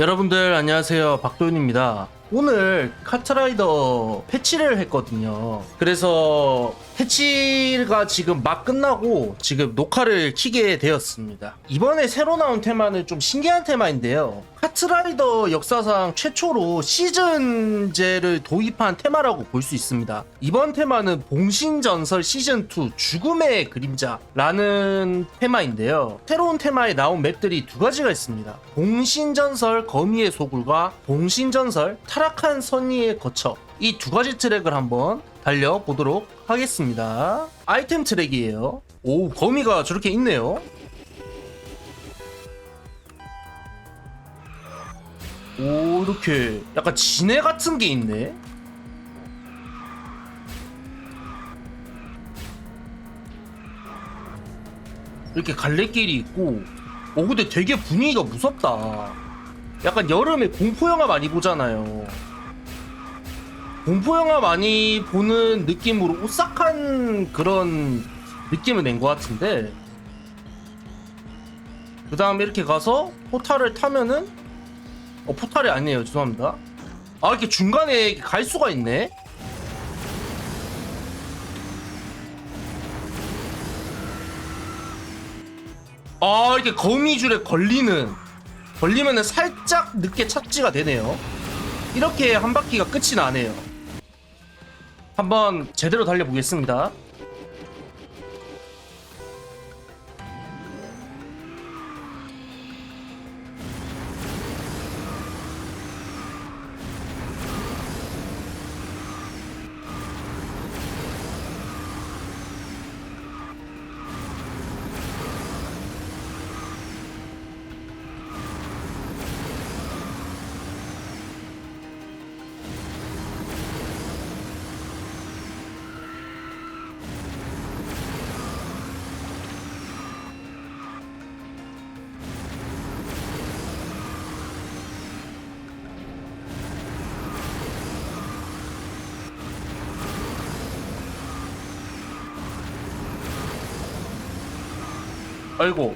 여러분들 안녕하세요. 박도윤입니다. 오늘 카트라이더 패치를 했거든요. 그래서 패치가 지금 막 끝나고 지금 녹화를 키게 되었습니다. 이번에 새로 나온 테마는 좀 신기한 테마인데요. 카트라이더 역사상 최초로 시즌제를 도입한 테마라고 볼 수 있습니다. 이번 테마는 봉신전설 시즌2 죽음의 그림자라는 테마인데요. 새로운 테마에 나온 맵들이 두 가지가 있습니다. 봉신전설 거미의 소굴과 봉신전설 타락한 선의의 거처 이 두 가지 트랙을 한번 달려보도록 하겠습니다. 아이템 트랙이에요. 오 거미가 저렇게 있네요. 오 이렇게 약간 진해 같은 게 있네. 이렇게 갈래길이 있고 오 근데 되게 분위기가 무섭다. 약간 여름에 공포영화 많이 보잖아요 공포 영화 많이 보는 느낌으로 오싹한 그런 느낌을 낸 것 같은데 그 다음에 이렇게 가서 포탈을 타면은 어 포탈이 아니에요. 죄송합니다. 아 이렇게 중간에 갈 수가 있네. 아 이렇게 거미줄에 걸리는 걸리면은 살짝 늦게 착지가 되네요. 이렇게 한 바퀴가 끝이 나네요 한번 제대로 달려보겠습니다 아이고.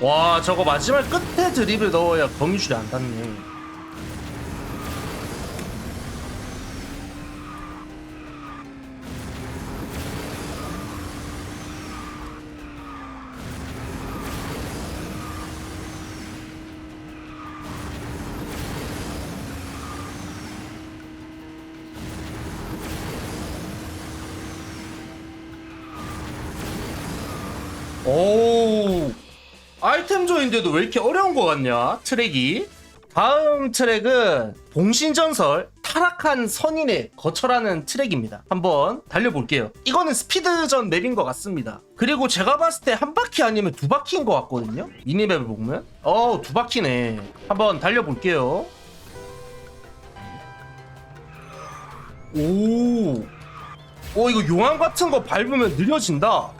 와 저거 마지막 끝에 드립을 넣어야 거미줄이 안 닿네 오. 아이템 조인데도 왜 이렇게 어려운 것 같냐 트랙이? 다음 트랙은 봉신전설 타락한 선인의 거처라는 트랙입니다. 한번 달려볼게요. 이거는 스피드전 맵인 것 같습니다. 그리고 제가 봤을 때 한 바퀴 아니면 두 바퀴인 것 같거든요? 미니맵을 보면? 어두 바퀴네. 한번 달려볼게요. 오, 오 이거 용암 같은 거 밟으면 느려진다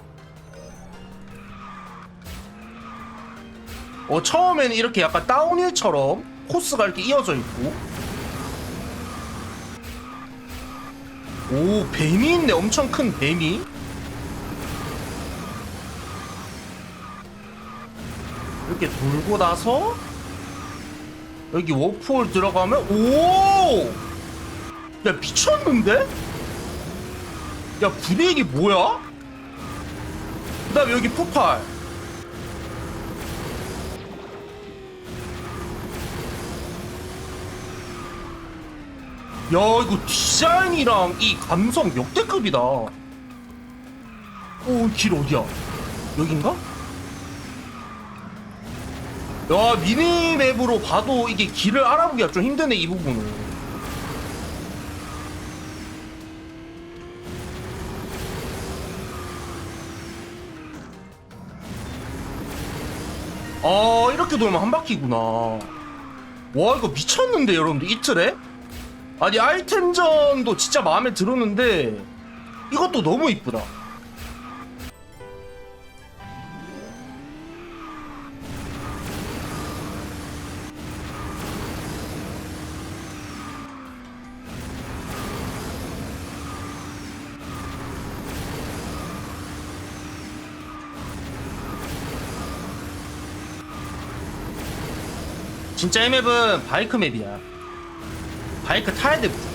어, 처음에는 이렇게 약간 다운힐처럼 코스가 이렇게 이어져 있고 오 뱀이 있네 엄청 큰 뱀이 이렇게 돌고 나서 여기 워프홀 들어가면 오! 야 미쳤는데? 야 분위기 뭐야? 그 다음에 여기 폭발 이거 디자인이랑 이 감성 역대급이다. 오 길 어디야? 여긴가? 야 미니맵으로 봐도 이게 길을 알아보기가 좀 힘드네 이 부분은. 아 이렇게 돌면 한 바퀴구나. 와 이거 미쳤는데 여러분들. 이틀에? 아니 아이템전도 진짜 마음에 들었는데 이것도 너무 이쁘다. 진짜 이 맵은 바이크 맵이야. 바이크 타야 돼.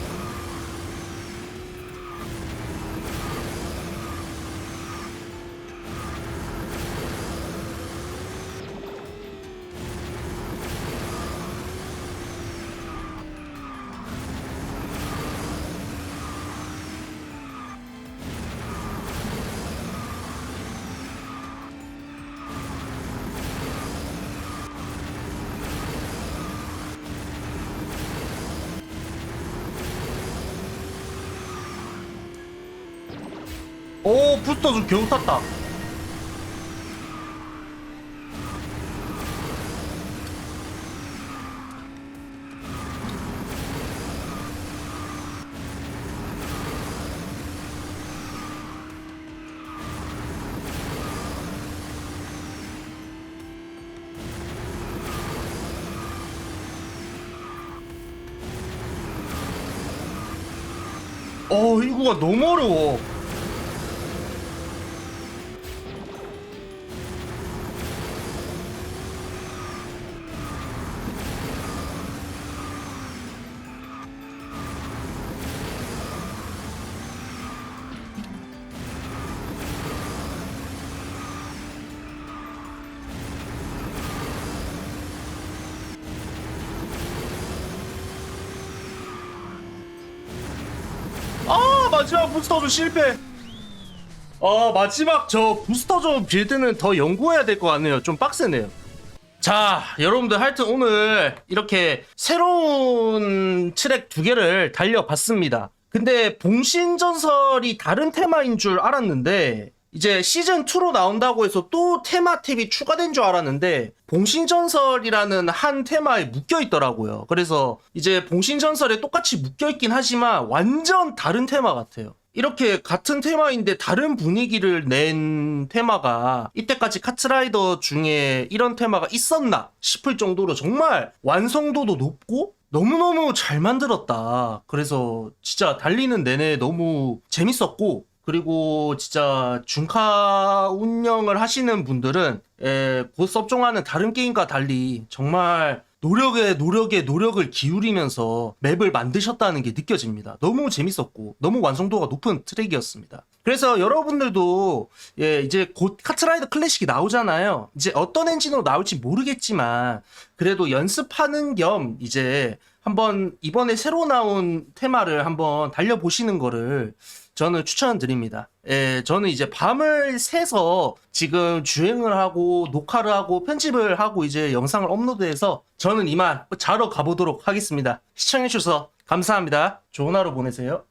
부스터 좀 겨우 탔다. 어, 이거가 너무 어려워. 마지막 부스터존 실패. 아 마지막 저 부스터존 빌드는 더 연구해야 될 것 같네요. 좀 빡세네요. 자 여러분들 하여튼 오늘 이렇게 새로운 트랙 두 개를 달려봤습니다. 근데 봉신 전설이 다른 테마인 줄 알았는데 이제 시즌 2로 나온다고 해서 또 테마 탭이 추가된 줄 알았는데 봉신전설이라는 한 테마에 묶여 있더라고요. 그래서 이제 봉신전설에 똑같이 묶여 있긴 하지만 완전 다른 테마 같아요. 이렇게 같은 테마인데 다른 분위기를 낸 테마가 이때까지 카트라이더 중에 이런 테마가 있었나 싶을 정도로 정말 완성도도 높고 너무너무 잘 만들었다. 그래서 진짜 달리는 내내 너무 재밌었고 그리고 진짜 중카 운영을 하시는 분들은 에, 곧 섭종하는 다른 게임과 달리 정말 노력에 노력에 노력을 기울이면서 맵을 만드셨다는 게 느껴집니다. 너무 재밌었고 너무 완성도가 높은 트랙이었습니다. 그래서 여러분들도 예, 이제 곧 카트라이더 클래식이 나오잖아요. 이제 어떤 엔진으로 나올지 모르겠지만 그래도 연습하는 겸 이제 한번 이번에 새로 나온 테마를 한번 달려보시는 거를 저는 추천드립니다. 예, 저는 이제 밤을 새서 지금 주행을 하고 녹화를 하고 편집을 하고 이제 영상을 업로드해서 저는 이만 자러 가보도록 하겠습니다. 시청해주셔서 감사합니다. 좋은 하루 보내세요.